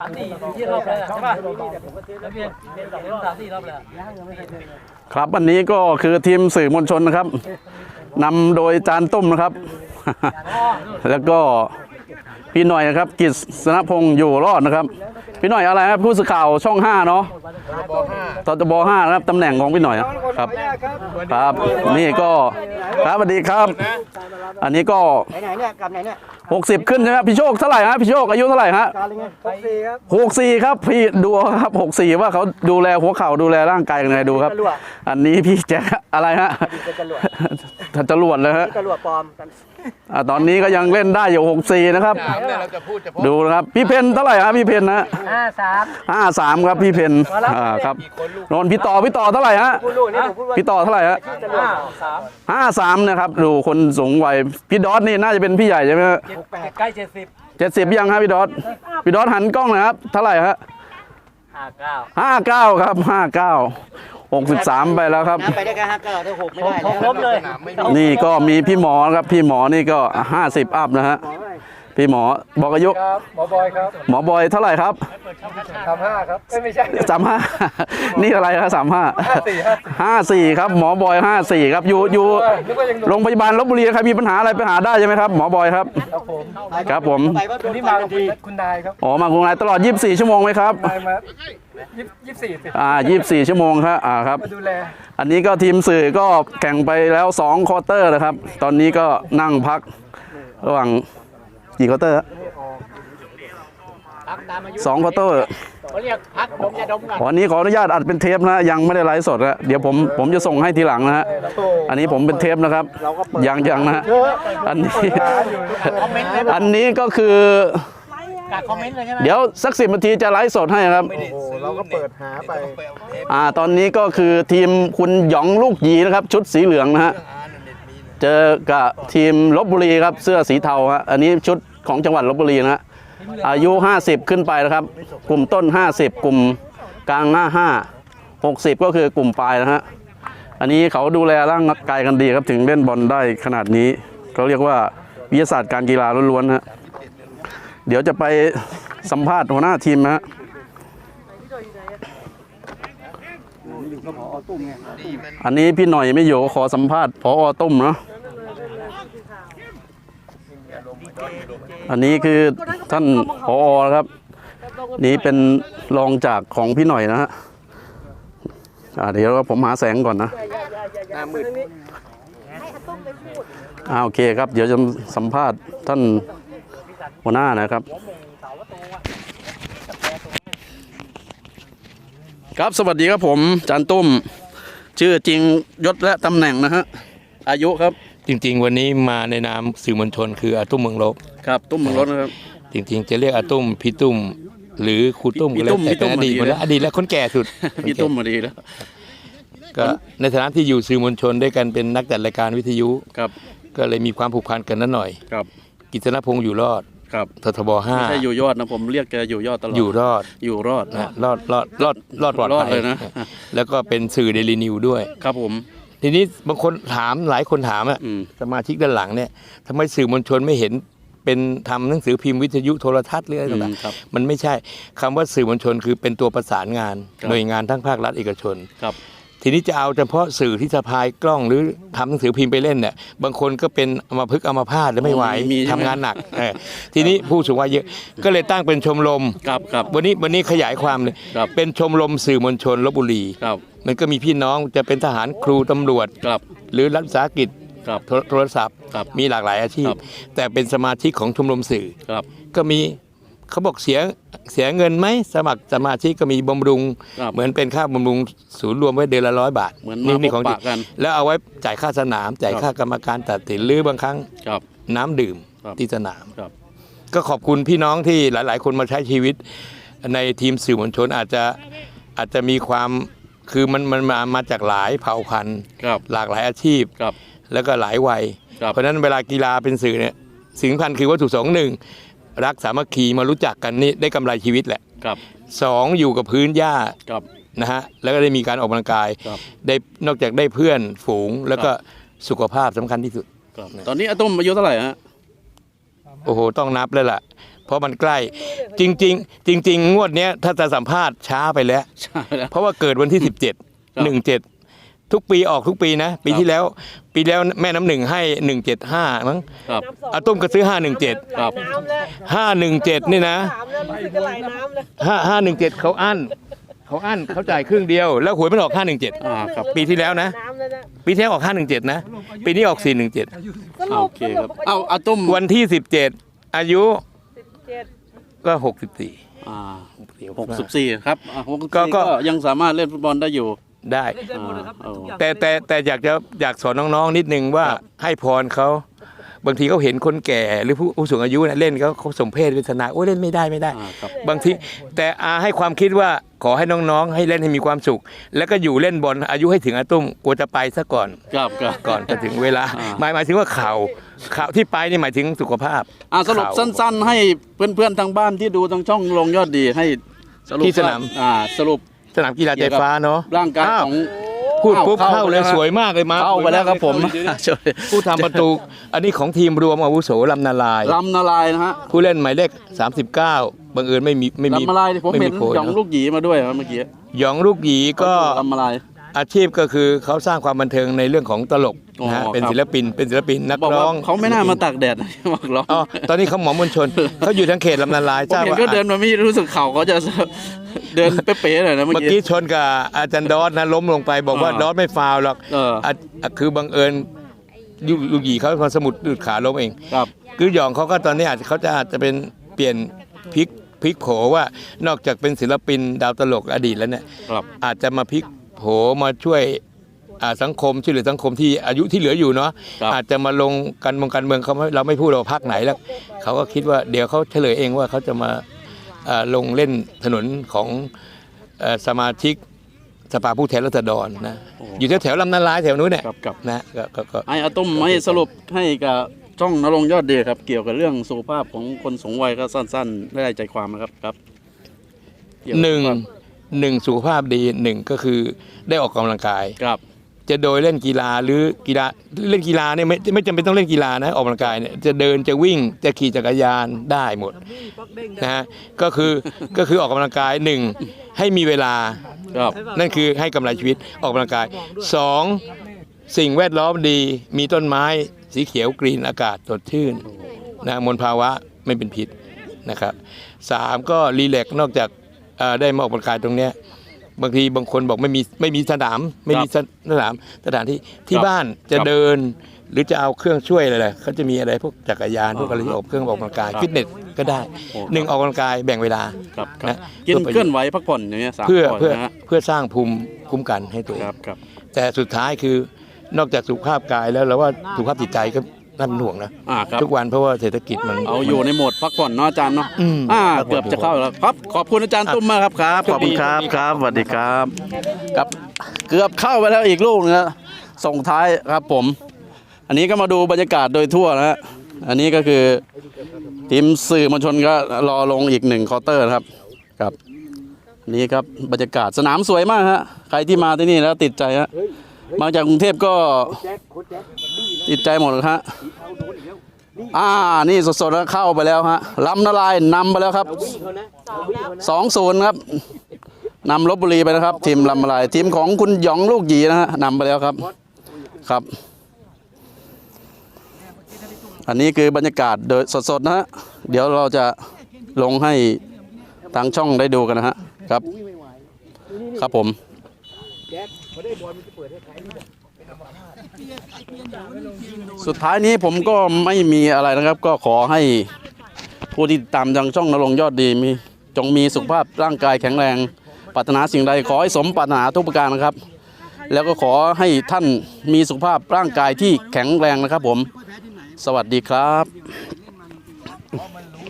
สามสี่ที่รอบแล้วใช่ป่ะแล้วเพียงเพียงสองรอบสามสี่รอบแล้วครับวันนี้ก็คือทีมสื่อมวลชนนะครับนำโดยจานตุ้มนะครับ แล้วก็พี่หน่อยนะครับกิษณพงศ์อยู่รอดนะครับ พี่หน่อยอะไรครับผู้สื่อข่าวช่องห้าเนาะตตบห้านะครับตำแหน่งของพี่หน่อยครับ ครับนี่ก็ครับสวัสดีครับ อันนี้ก็ไหนไหนเนี่ยกลับไหนเนี่ย60ขึ้นใช่ไหมพี่โชคเท่าไหร่ฮะพี่โชคอายุเท่าไหร่ฮะการเลยไงครบสี่ครับหกสี่ครับพี่ดูครับหกสี่ว่าเขาดูแลหัวเข่าดูแลร่างกายยังไงดูครับจรวดอันนี้พี่แจ๊คอะไรฮะเป็นจรวดถ้าจรวดเลยฮะจรวดปลอมกัน อะตอนนี้ก็ยังเล่นได้อยู่หกสี่นะครับเราจะพูดเฉพาะดูนะครับพี่เพนเท่าไหร่ฮะพี่เพนนะห้าสาม ห้าสามครับพี่เพนอ่าครับนนท์พี่ต่อพี่ต่อเท่าไหร่ฮะพูดลูกนี่ผมพูดว่าพี่ต่อเท่าไหร่ฮะจรวดสามห้าสามนะครับ ดูคนสูงวัยพี่ดอสนี่น่าจะเป็นพี่ใหญ่ใช่ไหมฮะเจ็ดใกล้เจ็ดสิบเจ็ดสิบยังฮะพี่ดอสพี่ดอสหันกล้องหนะครับ เท่าไหร่ฮะห้าเก้าห้าเก้าครับห้าเก้า หกสิบสามไปแล้วครับ น้ำไปได้แค่ห้าเก้าถ้าหกไม่ได้ครบครบเลย นี่ก็มีพี่หมอนะครับพี่หมอนี่ก็ 50 อัพนะฮะพี่หมอบอกอายุครับหมอบอยครับหมอบอยเท่าไหร่ครับทำห้าครับเอ้ยไม่ใช่ สามห้า นี่อะไรครับสามห้าสี่ห้าห้าสี่ครับหมอบอยห้าสี่ครับอยู่อยู่นึกว่ายังหนุ่ม โรงพยาบาลลบบุรีใครมีปัญหาอะไรไปหาได้ใช่ไหมครับหมอบอยครับ ครับผมครับผม ไปว่าโดวันนนี้ฟัมานกัทับนทีคุณนายครับอ๋อมาคุณนายตลอด 24 ชั่วโมงไหมครับ นายมา ยี่ยี่สิบสี่สิอ่า24ชั่วโมงครับอ่าครับ มาดูแลอันนี้ก็ทีมสื่อก็แข่งไปแล้ว2ควอเตอร์นะครับ ตอนนี้ก็นั่งพักระหว่างกี่ควอเตอร์ฮะพักตามอายุสองควอเตอร์ เขาเรียกพักดมยาดมก่อนวันนี้ขออนุญาตอัดเป็นเทปนะยังไม่ได้ไลฟ์สดนะเดี๋ยวผมผมจะส่งให้ทีหลังนะฮะอันนี้ผมเป็นเทปนะครับยังยังนะฮะอันนี้ คอมเมนต์เลย อันนี้ก็คือ กาคอมเมนต์เลยใช่ไหมเดี๋ยวสักสิบนาทีจะไลฟ์สดให้ครับ โอ้โหเราก็เปิดหาไป อ่าตอนนี้ก็คือทีมคุณหยองลูกหยีนะครับ ชุดสีเหลืองนะฮะเจอกับทีมลบบุรีครับเสื้อสีเทาฮะอันนี้ชุดของจังหวัดลบบุรีนะฮะอายุ 50 ขึ้นไปนะครับ กลุ่มต้น 50 กลุ่มกลางหน้า5 60 ก็คือกลุ่มปลายนะฮะอันนี้เขาดูแลร่างกายกันดีครับถึงเล่นบอลได้ขนาดนี้เขาเรียกว่าวิทยาศาสตร์การกีฬาล้วนๆนะฮะ เดี๋ยวจะไปสัมภาษณ์หัวหน้าทีมนะฮะอันนี้พี่หน่อยไม่อยู่ขอสัมภาษณ์พอตุ้มเนาะอันนี้คือท่านพอครับ นี่เป็นรองจากของพี่หน่อยนะฮะอ่าเดี๋ยวผมหาแสงก่อนนะอ่าโอเคครับ เดี๋ยวจะสัมภาษณ์ท่าน หัวหน้านะครับ ครับสวัสดีครับผมจานตุ้ม ชื่อจริงยศและตำแหน่งนะฮะอายุครับจริง ๆ วันนี้มาในนามสื่อมวลชนคืออาตุ้มเมืองลบครับ ตุ้มเมืองรถนะครับ จริง ๆ จะเรียกอาตุ้มพี่ตุ้ม หรือครูตุ้มพี่ก็แล้ตุ้วมแต่พี่ตุ้เป็นมอดีตดีหมดแล้วนะอดีตแล้วคนแก่สุดพี่ตุ้มมาดีแล้วก็ในฐานะที่อยู่สื่อมวลชนด้วยกันเป็นนักจัดรายการวิทยุครับ ก็เลยมีความผูกพันกันนั้นหน่อยครับกิจนพงศ์อยู่รอด ครับททบห้าไม่ใช่อยู่ยอดนะผมเรียกแกอยู่ยอดตลอดอยู่รอดอยู่รอดนะรอดรอดรอดรอดปลอดรอดภัยเลยนะ แล้วก็เป็นสื่อเดลินิวด้วย ครับผม ทีนี้บางคนถามหลายคนถามอะอืม สมาชิกด้านหลังเนี่ยทำไมสื่อมวลชนไม่เห็นเป็นทำหนังสือพิมพ์วิทยุโทรทัศน์หรืออะไรอืต่างมครับๆมันไม่ใช่คำว่าสื่อมวลชนคือเป็นตัวประสานงาน ครับ หน่วยงานทั้งภาครัฐเอกชน ครับ ทีนี้จะเอาเฉพาะสื่อที่สะพายกล้องหรือทำหนังสือพิมพ์ไปเล่นเนี่ยบางคนก็เป็นอัมพฤกษ์อัมพาตแล้วไม่ไหวมีใช่ไหม ทำงานหนักเออทีนี้ผู้สูงวัยเยอะก็เลยตั้งเป็นชมรม ครับครับ วันนี้วันนี้ขยายความเลยครับ เป็นชมรมสื่อมวลชนลบบุรี ครับมันก็มีพี่น้องจะเป็นทหารครูตำรวจ ครับหรือรัฐวิสาหกิจครับ โทรโทรศัพท์ ครับมีหลากหลายอาชีพ ครับ แต่เป็นสมาชิกของชมรมสื่อ ครับ ก็มี เขาบอกเสียเสียเงินไหมสมัครสมาชิกก็มีบำรุง ครับเหมือนเป็นค่าบำรุงศูนย์รวมไว้เดือนละร้อยบาทเหมือนมานี่ของพบจริปะงกัน แล้วเอาไว้จ่ายค่าสนาม จ่ายครับค่ากรรมการตัดสินหรือบางครั้งครับ น้ำดื่มครับ ที่สนาม ครับ ก็ขอบคุณพี่น้องที่หลาย ๆ คนมาใช้ชีวิต ในทีมสื่อมวลชนอาจจะอาจจะมีความคือมันมันมามาจากหลายเผ่าพันธุ์ ครับหลากหลายอาชีพ ครับ แล้วก็หลายวัย ครับเพราะฉะนั้นเวลากีฬาเป็นสื่อเนี่ยสิ่งสำคัญคือวัตถุสองหนึ่ง รักสามัคคีมารู้จักกันนี่ได้กำไรชีวิตแหละครับสองอยู่กับพื้นหญ้าครับ นะฮะแล้วก็ได้มีการออกกำลังกายครับได้นอกจากได้เพื่อนฝูงแล้วก็สุขภาพสำคัญที่สุด ครับตอนนี้อาตุ้มอายุเท่าไหร่ฮะโอ้โห ต้องนับเลยล่ะ เพราะมันใกล้จริง ๆ จริง ๆ งวดเนี้ยถ้าจะสัมภาษณ์ช้าไปแล้ว ใช่แล้ว เพราะว่าเกิดวันที่ 17 17 ทุกปีออกทุกปีนะ ปีที่แล้ว ปีแล้วแม่น้ำหนึ่งให้175มั้งครับ อาตุ้มก็ซื้อ517ครับ น้ำแล้ว517นี่นะถามแล้วรู้สึกจะไหลน้ำเลย5 517เขาอั้นเขาอั้นเขาจ่ายครึ่งเดียวแล้วหวยมันออก517อ่าครับ ปีที่แล้วนะ น้ำเลยนะปีที่แล้วออก517นะปีนี้ออก417สอ่ารุโอปเคครับเอาอาตุ้มวันที่17อายุเจ็ดก็64อ่าหกสิบสี่ครับอ่าหกสิบก็สี่ก็ ก็ยังสามารถเล่นฟุตบอลได้อยู่ ได้เล่นได้หมดเลยครับอ่าทุกอย่างแต่แต่แต่อยากจะอยากสอนน้องๆนิดนึงว่าให้พรเขาบางทีเขาเห็นคนแก่หรือผู้ผู้สูงอายุนะเล่นเขาเขาสมเพศเวทนาโอ้ยเล่นไม่ได้ไม่ได้ อ่าครับ บางทีแต่อาให้ความคิดว่าขอให้น้องๆ ให้เล่นให้มีความสุข แล้วก็อยู่เล่นบอลอายุให้ถึงอาตุ้มกลัวจะไปซะก่อนครับครับ ก่อนจะถึงเวลา อ่า หมายหมายถึงว่าเข่าเข่าที่ไปนี่หมายถึงสุขภาพ อ่าสรุปข่าวสั้น ๆ ให้เพื่อนๆทางบ้านที่ดูทางช่องลงยอดดีให้สรุปที่สนามว่อ่าสรุป สนามกีฬาใจฟ้าเนาะร่างกายอ้าวของ พูดปุ๊บเข้าเข้าเลยเข้าสวยมากเลยมาเข้าไปแล้วครับผมช่วยผู้ทำประตู อันนี้ของทีมรวมอาวุโสลำนาลาย ลำนาลายนะฮะผู้เล่นหมายเลข 39 บังเอิญไม่มีไม่มีลำนาลายผมไม่เห็มีนโพยหยองเนอะลูกหยีมาด้วยครับเมื่อกี้หยองลูกหยีก็ลำนาลาย อาชีพก็คือเขาสร้างความบันเทิงในเรื่องของตลกนะฮะอ๋อเป็นครับศิลปิน เป็นศิลปินนักบอกร้ว่าองเขาไม่น่ามาตากแดดบอกร้องอ๋อตอนนี้เขาหมอมวลชน เขาอยู่ทั้งเขตลำนาลายผมทราบเห็นว่าก็เดินมาไม่รู้สึกเข่าเขาจะ เดินเป๊ะๆหน่อยนะเมื่อเมื่อกี้ กี้ชนกับอาจารย์ดอสนะล้มลงไปบอกว่าอ่าดอสไม่ฟาวล์หรอกเอออะอะคือบังเอิญลูกลูกหยีเขาพอสมุดดูดขาล้มเอง ครับ คือหยองเขาก็ตอนนี้อาจจะเขาจะอาจจะเป็นเปลี่ยนพลิกพลิกโผว่านอกจากเป็นศิลปินดาวตลกอดีตแล้วเนี่ยครับ อาจจะมาพลิกโผมาช่วยอ่าสังคมช่วยเหลือสังคมที่อายุที่เหลืออยู่เนาะครับอาจจะมาลงการเมืองการเมืองเขาไม่เราไม่พูดเราพักไหนแล้วเขาก็คิดว่าเดี๋ยวเขาเฉลยเองว่าเขาจะมาอ่า ลงเล่นถนนของเอ่อสมาชิกสภาผู้แทนราษฎรนะอยู่แถวแถวๆลำนาลายแถวนู้นเนี่ยครับครับนะก็ก็ก็ไอ้อาตุ้มให้สรุปให้กับช่องนรงค์ยอดเดชครับ เกี่ยวกับเรื่องสุขภาพของคนสูงวัยก็สั้นๆได้ใจความนะครับครับเกี่ยวกับหนึ่งหนึ่งสุขภาพดีหนึ่งก็คือได้ออกกำลังกายครับ จะโดยเล่นกีฬาหรือกีฬาเล่นกีฬาเนี่ยไม่ไม่จำเป็นต้องเล่นกีฬานะออกกำลังกายเนี่ยจะเดินจะวิ่งจะขี่จักรยานได้หมดนะฮะก็คือก็คือออกกำลังกายหนึ่งให้มีเวลาครับนั่นคือให้กำไรชีวิตออกกำลังกายสองสิ่งแวดล้อมดีมีต้นไม้สีเขียวกรีนอากาศสดชื่นนะมลภาวะไม่เป็นพิษนะครับสามก็รีแลกซ์นอกจากเอ่อได้มาออกกำลังกายตรงเนี้ย บางทีบางคนบอกไม่มีไม่มีสนามไม่มีสนามสถานที่ที่ครับบ้านจะครับเดิน หรือจะเอาเครื่องช่วยอะไรๆเขาจะมีอะไรพวกจักรยานพวกอะไรที่ออกเครื่องออกกำลังกายครับฟิตเนสก็ได้โอ้หนึ่งออกกำลังกายแบ่งเวลาครับครับนะกินเพื่อประโยชน์เคลื่อนไหวพักผ่อนอย่างเงี้ยสามเพื่อข้เพื่อนะฮะเพื่อสร้างภูมิคุ้มกันให้ตัวเองครับครับแต่สุดท้ายคือนอกจากสุขภาพกายแล้วเราว่าสุขภาพจิตใจก็ น่าเป็นห่วงนะอ่าครับ ทุกวันเพราะว่าเศรษฐกิจมัน เอาอยู่ในโหมดพักผ่อนเนาะอาจารย์เนาะอืมอ่าพักผ่อนเกือบจะเข้าแล้วครับ ขอบคุณอาจารย์ตุ้มมากครับครับขอบคุณครับครับสวัสดีครับครับเกือบเข้าไปแล้วอีกลูกนึงนะส่งท้ายครับผม อันนี้ก็มาดูบรรยากาศโดยทั่วนะฮะอันนี้ก็คือทีมสื่อมวลชนก็รอลงอีกหนึ่งคอร์เตอร์นะครับครับอันนี่ครับบรรยากาศสนามสวยมากฮะใครที่มาที่นี่แล้วติดใจฮะมาจากกรุงเทพก็ติดใจหมดฮะ อ่า นี่สดๆแล้วเข้าไปแล้วฮะลำนาลายนำไปแล้วครับสองศูนย์ครับนำลบบุรีไปนะครับ ทีมลำนาลาย ทีมของคุณหยองลูกหยีนะฮะนำไปแล้วครับ ครับ อันนี้คือบรรยากาศโดยสดๆนะฮะเดี๋ยวเราจะลงให้ทางช่องได้ดูกันนะฮะครับ ครับผม สุดท้ายนี้ผมก็ไม่มีอะไรนะครับ ก็ขอให้ผู้ที่ติดตามทางช่องนรงยอดดีมีจงมีสุขภาพร่างกายแข็งแรงปรารถนาสิ่งใดขอให้สมปรารถนาทุกประการนะครับ แล้วก็ขอให้ท่านมีสุขภาพร่างกายที่แข็งแรงนะครับผม สวัสดีครับ